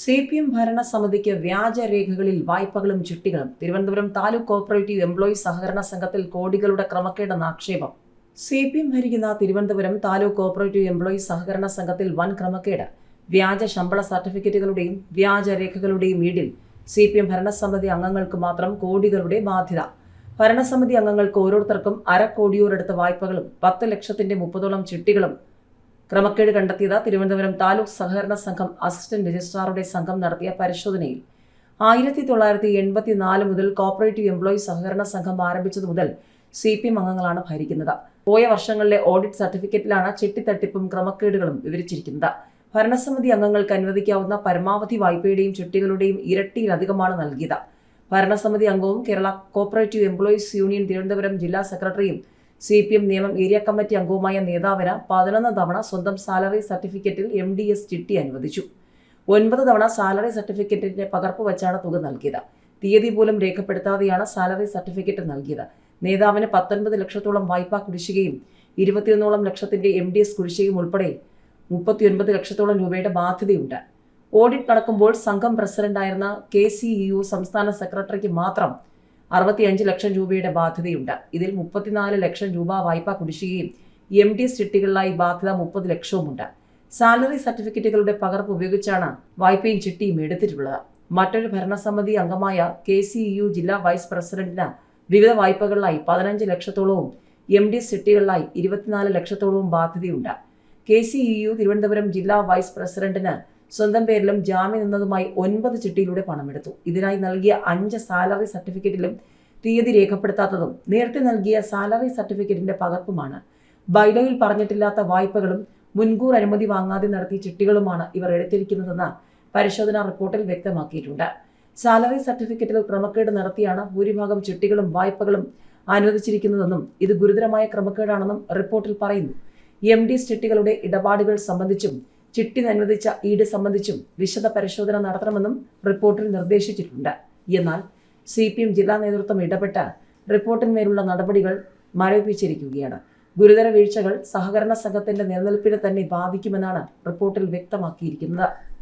C P M ഭരണസമിതിക്ക് വ്യാജരേഖകളിൽ വായ്പകളും ചിട്ടികളും. തിരുവനന്തപുരം താലൂക്ക് കോപ്പറേറ്റീവ് എംപ്ലോയീസ് സഹകരണ സംഘത്തിൽ കോടികളുടെ ക്രമക്കേടെന്ന ആക്ഷേപം. സി പി എം ഭരിക്കുന്ന തിരുവനന്തപുരം താലൂക്ക് കോപ്പറേറ്റീവ് എംപ്ലോയീസ് സഹകരണ സംഘത്തിൽ വൻ ക്രമക്കേട്. വ്യാജ ശമ്പള സർട്ടിഫിക്കറ്റുകളുടെയും വ്യാജരേഖകളുടെയും വീടിൽ സി പി എം ഭരണസമിതി അംഗങ്ങൾക്ക് മാത്രം കോടികളുടെ ബാധ്യത. ഭരണസമിതി അംഗങ്ങൾക്ക് ഓരോരുത്തർക്കും അര വായ്പകളും പത്ത് ലക്ഷത്തിന്റെ മുപ്പതോളം ചിട്ടികളും ക്രമക്കേട് കണ്ടെത്തിയത് തിരുവനന്തപുരം താലൂക്ക് സഹകരണ സംഘം അസിസ്റ്റന്റ് രജിസ്ട്രാറുടെ സംഘം നടത്തിയ പരിശോധനയിൽ ആയിരത്തി തൊള്ളായിരത്തി എൺപത്തി നാല് മുതൽ കോപ്പറേറ്റീവ് എംപ്ലോയി സഹകരണ സംഘം ആരംഭിച്ചതു മുതൽ സി പി എം അംഗങ്ങളാണ് ഭരിക്കുന്നത്. പോയ വർഷങ്ങളിലെ ഓഡിറ്റ് സർട്ടിഫിക്കറ്റിലാണ് ചിട്ടിത്തട്ടിപ്പും ക്രമക്കേടുകളും വിവരിച്ചിരിക്കുന്നത്. ഭരണസമിതി അംഗങ്ങൾക്ക് അനുവദിക്കാവുന്ന പരമാവധി വായ്പയുടെയും ചിട്ടികളുടെയും ഇരട്ടിയിലധികമാണ് നൽകിയത്. ഭരണസമിതി അംഗവും Kerala cooperative employees union Thiruvananthapuram ജില്ലാ സെക്രട്ടറിയും സി പി എം നിയമം ഏരിയ കമ്മിറ്റി അംഗവുമായ നേതാവിന് പതിനൊന്ന് തവണ സ്വന്തം സാലറി സർട്ടിഫിക്കറ്റിൽ എം ഡി എസ് ചിട്ടി അനുവദിച്ചു. ഒൻപത് തവണ സാലറി സർട്ടിഫിക്കറ്റിന്റെ പകർപ്പ് വച്ചാണ് തുക നൽകിയത്. തീയതി പോലും രേഖപ്പെടുത്താതെയാണ് സാലറി സർട്ടിഫിക്കറ്റ് നൽകിയത്. നേതാവിന് പത്തൊൻപത് ലക്ഷത്തോളം വായ്പാ കുടിശ്ശികയും ഇരുപത്തിയൊന്നോളം ലക്ഷത്തിന്റെ എം ഡി എസ് കുടിശ്ശികയും ഉൾപ്പെടെ മുപ്പത്തിയൊൻപത് ലക്ഷത്തോളം രൂപയുടെ ബാധ്യതയുണ്ട്. ഓഡിറ്റ് നടക്കുമ്പോൾ സംഘം പ്രസിഡന്റായിരുന്ന കെ സി യു സംസ്ഥാന സെക്രട്ടറിക്ക് മാത്രം അറുപത്തിയഞ്ച് ലക്ഷം രൂപയുടെ ബാധ്യതയുണ്ട്. ഇതിൽ മുപ്പത്തിനാല് ലക്ഷം രൂപ വായ്പ കുടിശ്ശികയും എം ഡി ചിട്ടികളിലായി ബാധ്യത മുപ്പത് ലക്ഷവുമുണ്ട്. സാലറി സർട്ടിഫിക്കറ്റുകളുടെ പകർപ്പ് ഉപയോഗിച്ചാണ് വായ്പയും ചിട്ടിയും എടുത്തിട്ടുള്ളത്. മറ്റൊരു ഭരണസമിതി അംഗമായ കെ സി യു ജില്ലാ വൈസ് പ്രസിഡന്റിന് വിവിധ വായ്പകളിലായി പതിനഞ്ച് ലക്ഷത്തോളവും എം ഡി സിട്ടികളിലായി ഇരുപത്തിനാല് ലക്ഷത്തോളവും ബാധ്യതയുണ്ട്. കെ സി യു തിരുവനന്തപുരം ജില്ലാ വൈസ് പ്രസിഡന്റിന് സ്വന്തം പേരിലും ജാമ്യം നിന്നതുമായി ഒൻപത് ചിട്ടിയിലൂടെ പണമെടുത്തു. ഇതിനായി നൽകിയ അഞ്ച് സാലറി സർട്ടിഫിക്കറ്റിലും തീയതി രേഖപ്പെടുത്താത്തതും നേരത്തെ നൽകിയ സാലറി സർട്ടിഫിക്കറ്റിന്റെ പകർപ്പുമാണ്. ബൈലോയിൽ പറഞ്ഞിട്ടില്ലാത്ത വായ്പകളും മുൻകൂർ അനുമതി വാങ്ങാതെ നടത്തിയ ചിട്ടികളുമാണ് ഇവർ എടുത്തിരിക്കുന്നതെന്ന് പരിശോധനാ റിപ്പോർട്ടിൽ വ്യക്തമാക്കിയിട്ടുണ്ട്. സാലറി സർട്ടിഫിക്കറ്റിൽ ക്രമക്കേട് നടത്തിയാണ് ഭൂരിഭാഗം ചിട്ടികളും വായ്പകളും അനുവദിച്ചിരിക്കുന്നതെന്നും ഇത് ഗുരുതരമായ ക്രമക്കേടാണെന്നും റിപ്പോർട്ടിൽ പറയുന്നു. എം ഡി ചിട്ടികളുടെ ഇടപാടുകൾ സംബന്ധിച്ചും ചിട്ടി അനുവദിച്ച ഈട് സംബന്ധിച്ചും വിശദ പരിശോധന നടത്തണമെന്നും റിപ്പോർട്ടിൽ നിർദ്ദേശിച്ചിട്ടുണ്ട്. എന്നാൽ സി പി എം ജില്ലാ നേതൃത്വം ഇടപെട്ട് റിപ്പോർട്ടിന്മേലുള്ള നടപടികൾ മരവിപ്പിച്ചിരിക്കുകയാണ്. ഗുരുതര വീഴ്ചകൾ സഹകരണ സംഘത്തിന്റെ നിലനിൽപ്പിനെ തന്നെ ബാധിക്കുമെന്നാണ് റിപ്പോർട്ടിൽ വ്യക്തമാക്കിയിരിക്കുന്നത്.